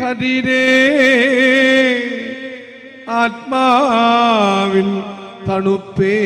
കതിരേ ആത്മാവിൽ തണുപ്പേ.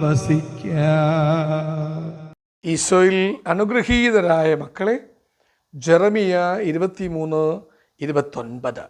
വസിക്ക. ഈശോയിൽ അനുഗ്രഹീതരായ മക്കളെ ജെറമിയ ഇരുപത്തിമൂന്ന് ഇരുപത്തൊൻപത്.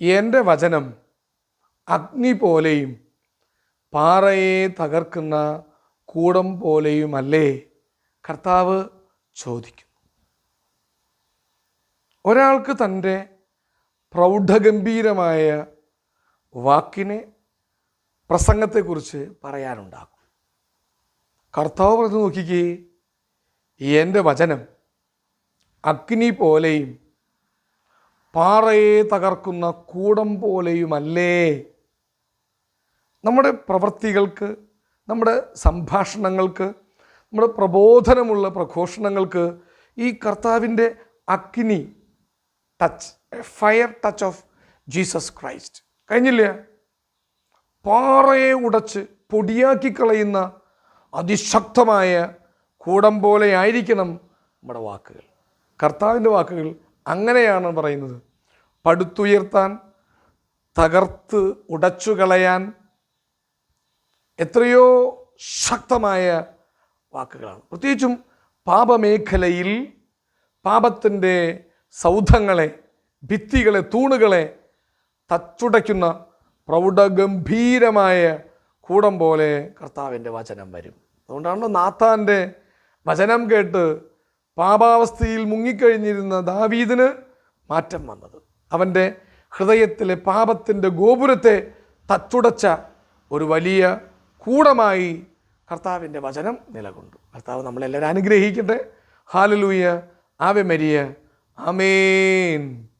എന്റെ വചനം അഗ്നി പോലെയും പാറയെ തകർക്കുന്ന കൂടം പോലെയുമല്ലേ? കർത്താവ് ചോദിക്കുന്നു. ഒരാൾക്ക് തന്റെ പ്രൗഢഗംഭീരമായ വാക്കിനെ പ്രസംഗത്തെക്കുറിച്ച് പറയാനുണ്ടാകും. കർത്താവ് പറഞ്ഞു നോക്കിക്കേ എന്റെ വചനം അഗ്നി പോലെയും പാറയെ തകർക്കുന്ന കൂടം പോലെയുമല്ലേ? നമ്മുടെ പ്രവൃത്തികൾക്ക് നമ്മുടെ സംഭാഷണങ്ങൾക്ക് നമ്മുടെ പ്രബോധനമുള്ള പ്രഘോഷണങ്ങൾക്ക് ഈ കർത്താവിന്റെ അഗ്നി touch a fire touch of Jesus Christ കഴിഞ്ഞില്ല? പാറയെ ഉടച്ച് പൊടിയാക്കി കളയുന്ന അതിശക്തമായ കൂടം പോലെ ആയിരിക്കണം നമ്മുടെ വാക്കുകൾ. കർത്താവിന്റെ വാക്കുകൾ അങ്ങനെയാണ് പറയുന്നത്. പടുത്തുയർത്താൻ തകർത്ത് ഉടച്ചു കളയാൻ എത്രയോ ശക്തമായ വാക്കുകളാണ്. പ്രത്യേകിച്ചും പാപമേഖലയിൽ പാപത്തിന്റെ സൗധങ്ങളെ ഭിത്തികളെ തൂണുകളെ തച്ചുടയ്ക്കുന്ന പ്രൗഢഗംഭീരമായ കൂടം പോലെ കർത്താവിന്റെ വചനം വരും. അതുകൊണ്ടാണല്ലോ നാത്താന്റെ വചനം കേട്ട് പാപാവസ്ഥയിൽ മുങ്ങിക്കഴിഞ്ഞിരുന്ന ദാവീദിന് മാറ്റം വന്നത്. അവന്റെ ഹൃദയത്തിലെ പാപത്തിന്റെ ഗോപുരത്തെ തച്ചുടച്ച ഒരു വലിയ കൂടമായി കർത്താവിന്റെ വചനം നിലകൊണ്ടു. കർത്താവ് നമ്മളെല്ലാവരും അനുഗ്രഹിക്കട്ടെ. ഹാലലൂയ. ആവെ മരിയ Amen.